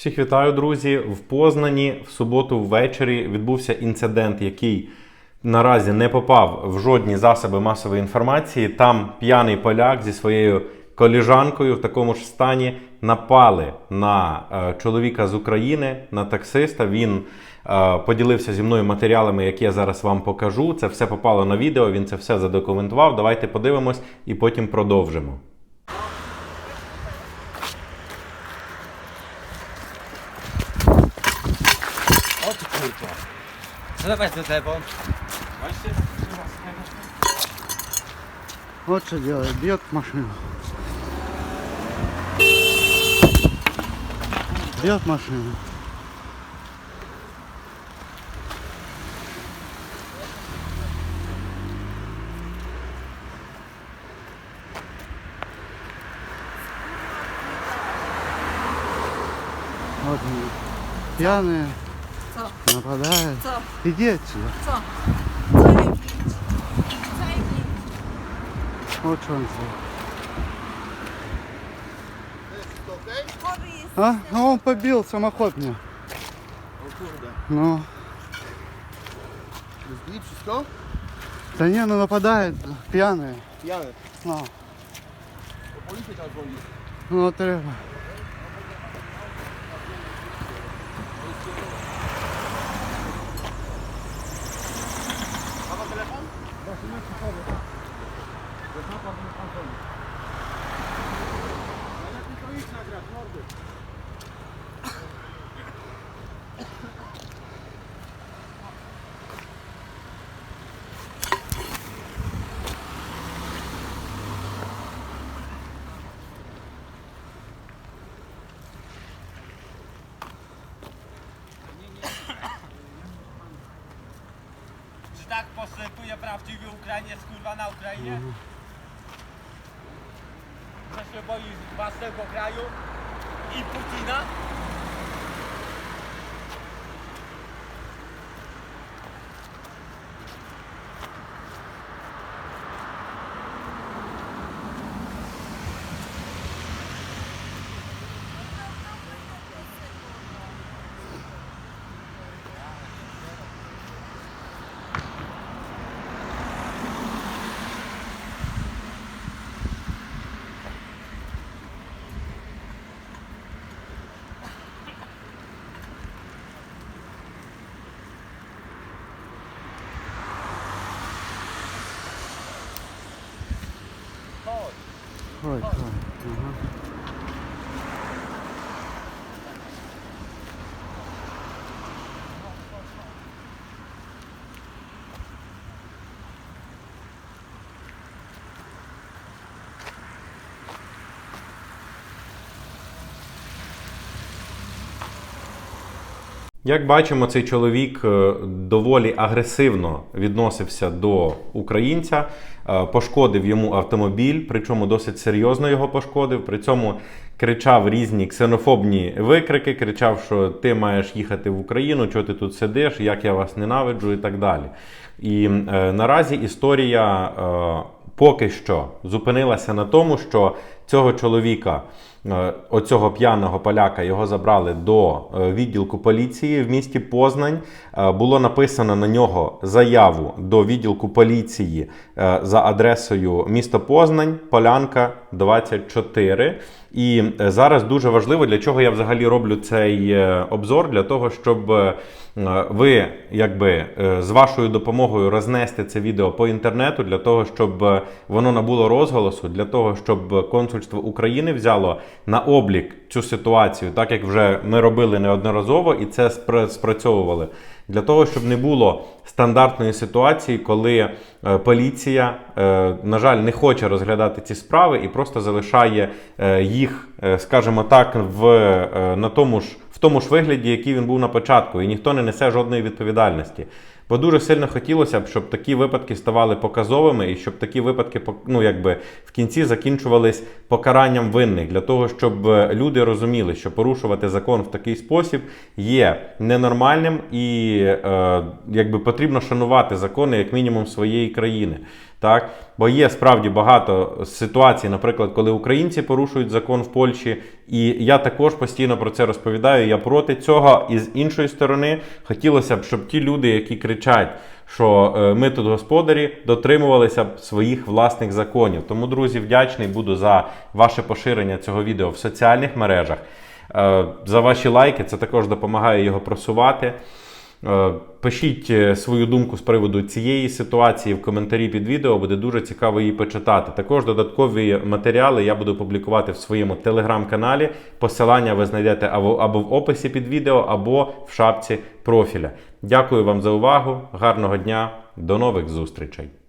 Всіх вітаю, друзі. В Познані в суботу ввечері відбувся інцидент, який наразі не попав в жодні засоби масової інформації. Там п'яний поляк зі своєю коліжанкою в такому ж стані напали на е, чоловіка з України, на таксиста. Він е, поділився зі мною матеріалами, які я зараз вам покажу. Це все попало на відео. Він це все задокументував. Давайте подивимось і потім продовжимо. kurwa. Co dawać za telefon? Вот что делает, бьет машину. Бьет машину. Вот они, пьяные, нападает. Что? Иди отсюда. Что? Вот что он сделал. А? ну он побил самоход мне. Ну. Да не, ну нападает, пьяный. Пьяный. А. Ну. Ну, треба. There's no problem with control. Najlepiej to ich nagrać, mordy. Postępuje prawdziwy Ukrainiec kurwa na Ukrainie? Że się boi własnego kraju i Putina? はい、嗯哼、Як бачимо, цей чоловік е, доволі агресивно відносився до українця, е, пошкодив йому автомобіль, причому досить серйозно його пошкодив. При цьому кричав різні ксенофобні викрики, кричав, що ти маєш їхати в Україну, чого ти тут сидиш, як я вас ненавиджу і так далі. І е, наразі історія е, поки що зупинилася на тому, що цього чоловіка, е, оцього п'яного поляка, його забрали до е, відділку поліції в місті Познань. Е, Було написано на нього заяву до відділку поліції за адресою місто Познань, Полянка 24. І е, зараз дуже важливо, для чого я взагалі роблю цей е, обзор, для того, щоб е, ви якби з вашою допомогою рознести це відео по інтернету, для того, щоб воно набуло розголосу, для того, щоб консульство України взяло на облік цю ситуацію, так як вже ми робили неодноразово і це спра- спрацьовували. Для того, щоб не було стандартної ситуації, коли е, поліція, е, на жаль, не хоче розглядати ці справи і просто залишає е, їх, скажімо так, в, на тому ж, в тому ж вигляді, який він був на початку, і ніхто не несе жодної відповідальності. Бо дуже сильно хотілося б, щоб такі випадки ставали показовими, і щоб такі випадки ну, якби, в кінці закінчувались покаранням винних, для того, щоб е, люди розуміли, що порушувати закон в такий спосіб є ненормальним і е, якби потрібно шанувати закони як мінімум своєї країни. Так, бо є справді багато ситуацій, наприклад, коли українці порушують закон в Польщі, і я також постійно про це розповідаю. Я проти цього. І з іншої сторони, хотілося б, щоб ті люди, які кричать, що е, ми тут господарі, дотримувалися б своїх власних законів. Тому, друзі, вдячний буду за ваше поширення цього відео в соціальних мережах. Е, За ваші лайки, це також допомагає його просувати. Е, Пишіть е, свою думку з приводу цієї ситуації в коментарі під відео, буде дуже цікаво її почитати. Також додаткові матеріали я буду публікувати в своєму телеграм-каналі. Посилання ви знайдете або, або в описі під відео, або в шапці профіля. Дякую вам за увагу, гарного дня, до нових зустрічей!